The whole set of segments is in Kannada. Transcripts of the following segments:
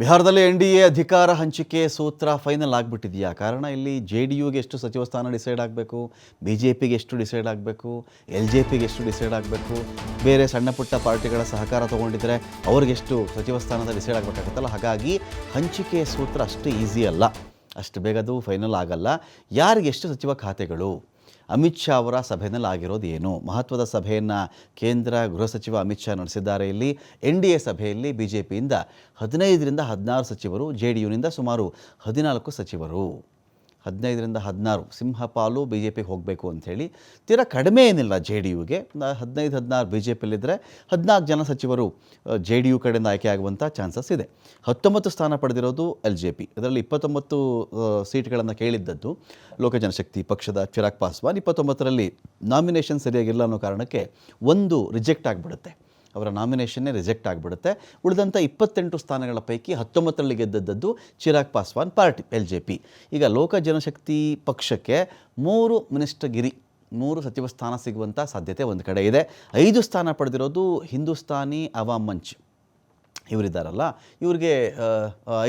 ಬಿಹಾರದಲ್ಲಿ ಎನ್ ಡಿ ಎ ಅಧಿಕಾರ ಹಂಚಿಕೆ ಸೂತ್ರ ಫೈನಲ್ ಆಗಿಬಿಟ್ಟಿದೆಯಾ? ಕಾರಣ ಇಲ್ಲಿ ಜೆ ಡಿ ಯುಗೆ ಎಷ್ಟು ಸಚಿವ ಸ್ಥಾನ ಡಿಸೈಡ್ ಆಗಬೇಕು ಬಿ ಜೆ ಪಿಗೆ ಎಷ್ಟು ಡಿಸೈಡ್ ಆಗಬೇಕು ಎಲ್ ಜೆ ಪಿಗೆ ಎಷ್ಟು ಡಿಸೈಡ್ ಆಗಬೇಕು, ಬೇರೆ ಸಣ್ಣ ಪುಟ್ಟ ಪಾರ್ಟಿಗಳ ಸಹಕಾರ ತೊಗೊಂಡಿದ್ದರೆ ಅವ್ರಿಗೆಷ್ಟು ಸಚಿವ ಸ್ಥಾನದ ಡಿಸೈಡ್ ಆಗಬೇಕಾಗುತ್ತಲ್ಲ? ಹಾಗಾಗಿ ಹಂಚಿಕೆ ಸೂತ್ರ ಅಷ್ಟು ಈಸಿ ಅಲ್ಲ. ಅಷ್ಟು ಬೇಗ ಅದು ಫೈನಲ್ ಆಗಲ್ಲ. ಯಾರಿಗೆ ಎಷ್ಟು ಸಚಿವ ಖಾತೆಗಳು? ಅಮಿತ್ ಶಾ ಅವರ ಸಭೆಯಲ್ಲಿ ಆಗಿರೋದು ಏನು? ಮಹತ್ವದ ಸಭೆಯನ್ನು ಕೇಂದ್ರ ಗೃಹ ಸಚಿವ ಅಮಿತ್ ಶಾ ನಡೆಸಿದ್ದಾರೆ ಇಲ್ಲಿ. ಎನ್ ಡಿ ಎ ಸಭೆಯಲ್ಲಿ ಬಿ ಜೆ ಪಿಯಿಂದ ಹದಿನೈದರಿಂದ ಹದಿನಾರು ಸಚಿವರು, ಜೆ ಡಿ ಯುನಿಂದ ಸುಮಾರು ಹದಿನಾಲ್ಕು ಸಚಿವರು. ಹದಿನೈದರಿಂದ ಹದಿನಾರು ಸಿಂಹಪಾಲು ಬಿ ಜೆ ಪಿಗೆ ಹೋಗಬೇಕು ಅಂಥೇಳಿ. ತೀರಾ ಕಡಿಮೆ ಏನಿಲ್ಲ ಜೆ ಡಿ ಯುಗೆ ಹದಿನೈದು, ಹದಿನಾರು ಬಿ ಜೆ ಪಿಯಲ್ಲಿದ್ದರೆ ಹದಿನಾಲ್ಕು ಜನ ಸಚಿವರು ಜೆ ಡಿ ಯು ಕಡೆಯಿಂದ ಆಯ್ಕೆ ಆಗುವಂಥ ಚಾನ್ಸಸ್ ಇದೆ. ಹತ್ತೊಂಬತ್ತು ಸ್ಥಾನ ಪಡೆದಿರೋದು ಎಲ್ ಜೆ ಪಿ. ಅದರಲ್ಲಿ ಇಪ್ಪತ್ತೊಂಬತ್ತು ಸೀಟ್ಗಳನ್ನು ಕೇಳಿದ್ದದ್ದು ಲೋಕ ಜನಶಕ್ತಿ ಪಕ್ಷದ ಚಿರಾಗ್ ಪಾಸ್ವಾನ್. ಇಪ್ಪತ್ತೊಂಬತ್ತರಲ್ಲಿ ನಾಮಿನೇಷನ್ ಸರಿಯಾಗಿಲ್ಲ ಅನ್ನೋ ಕಾರಣಕ್ಕೆ ಒಂದು ರಿಜೆಕ್ಟ್ ಆಗಿಬಿಡುತ್ತೆ. ಅವರ ನಾಮಿನೇಷನ್ನೇ ರಿಜೆಕ್ಟ್ ಆಗಿಬಿಡುತ್ತೆ. ಉಳಿದಂಥ ಇಪ್ಪತ್ತೆಂಟು ಸ್ಥಾನಗಳ ಪೈಕಿ ಹತ್ತೊಂಬತ್ತರಲ್ಲಿ ಗೆದ್ದದ್ದು Chirag Paswan, party, L J P. ಈಗ ಲೋಕ ಜನಶಕ್ತಿ ಪಕ್ಷಕ್ಕೆ ಮೂರು ಮಿನಿಸ್ಟರ್ ಗಿರಿ ಮೂರು ಸಚಿವ ಸ್ಥಾನ ಸಿಗುವಂಥ ಸಾಧ್ಯತೆ ಒಂದು ಕಡೆ ಇದೆ. ಐದು ಸ್ಥಾನ ಪಡೆದಿರೋದು ಹಿಂದೂಸ್ತಾನಿ ಅವಾಮ್ ಮಂಚ್. ಇವರಿದ್ದಾರಲ್ಲ, ಇವ್ರಿಗೆ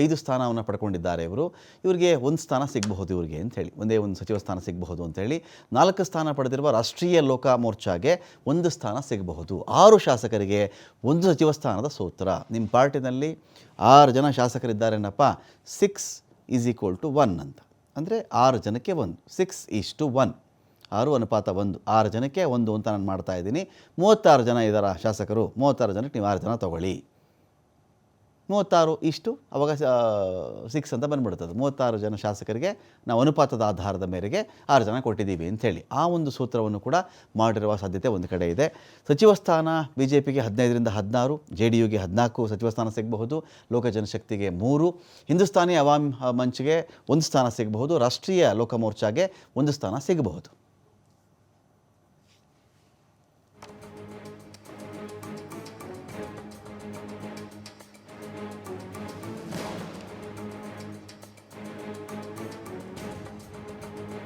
ಐದು ಸ್ಥಾನವನ್ನು ಪಡ್ಕೊಂಡಿದ್ದಾರೆ ಇವರು. ಇವರಿಗೆ ಒಂದು ಸ್ಥಾನ ಸಿಗಬಹುದು ಇವರಿಗೆ ಅಂಥೇಳಿ ಒಂದೇ ಒಂದು ಸಚಿವ ಸ್ಥಾನ ಸಿಗಬಹುದು ಅಂತೇಳಿ ನಾಲ್ಕು ಸ್ಥಾನ ಪಡೆದಿರುವ ರಾಷ್ಟ್ರೀಯ ಲೋಕ ಮೋರ್ಚಾಗೆ ಒಂದು ಸ್ಥಾನ ಸಿಗಬಹುದು. ಆರು ಶಾಸಕರಿಗೆ ಒಂದು ಸಚಿವ ಸ್ಥಾನದ ಸೂತ್ರ. ನಿಮ್ಮ ಪಾರ್ಟಿನಲ್ಲಿ ಆರು ಜನ ಶಾಸಕರಿದ್ದಾರೇನಪ್ಪ six is equal to one ಅಂತ. ಅಂದರೆ ಆರು ಜನಕ್ಕೆ ಒಂದು ಸಿಕ್ಸ್ ಈಸ್ ಟು ಒನ್ ಆರು ಅನುಪಾತ ಒಂದು, ಆರು ಜನಕ್ಕೆ ಒಂದು ಅಂತ ನಾನು ಮಾಡ್ತಾ ಇದ್ದೀನಿ. ಮೂವತ್ತಾರು ಜನ ಇದ್ದಾರ ಶಾಸಕರು, ಮೂವತ್ತಾರು ಜನಕ್ಕೆ ನೀವು ಆರು ಜನ ತಗೊಳ್ಳಿ. ಮೂವತ್ತಾರು ಇಷ್ಟು ಅವಾಗ ಸಿಕ್ಸ್ ಅಂತ ಬಂದ್ಬಿಡ್ತದೆ. ಮೂವತ್ತಾರು ಜನ ಶಾಸಕರಿಗೆ ನಾವು ಅನುಪಾತದ ಆಧಾರದ ಮೇರೆಗೆ ಆರು ಜನ ಕೊಟ್ಟಿದ್ದೀವಿ ಅಂಥೇಳಿ ಆ ಒಂದು ಸೂತ್ರವನ್ನು ಕೂಡ ಮಾಡಿರುವ ಸಾಧ್ಯತೆ ಒಂದು ಕಡೆ ಇದೆ. ಸಚಿವ ಸ್ಥಾನ ಬಿ ಜೆ ಪಿಗೆ ಹದಿನೈದರಿಂದ ಹದಿನಾರು ಜೆ ಡಿ ಯುಗೆ ಹದಿನಾಲ್ಕು, ಸಚಿವ ಸ್ಥಾನ ಸಿಗಬಹುದು, ಲೋಕ ಜನಶಕ್ತಿಗೆ ಮೂರು, ಹಿಂದೂಸ್ತಾನಿ ಅವಾಮ್ ಮಂಚ್ಗೆ ಒಂದು ಸ್ಥಾನ ಸಿಗಬಹುದು, ರಾಷ್ಟ್ರೀಯ ಲೋಕ ಮೋರ್ಚಾಗೆ ಒಂದು ಸ್ಥಾನ ಸಿಗಬಹುದು.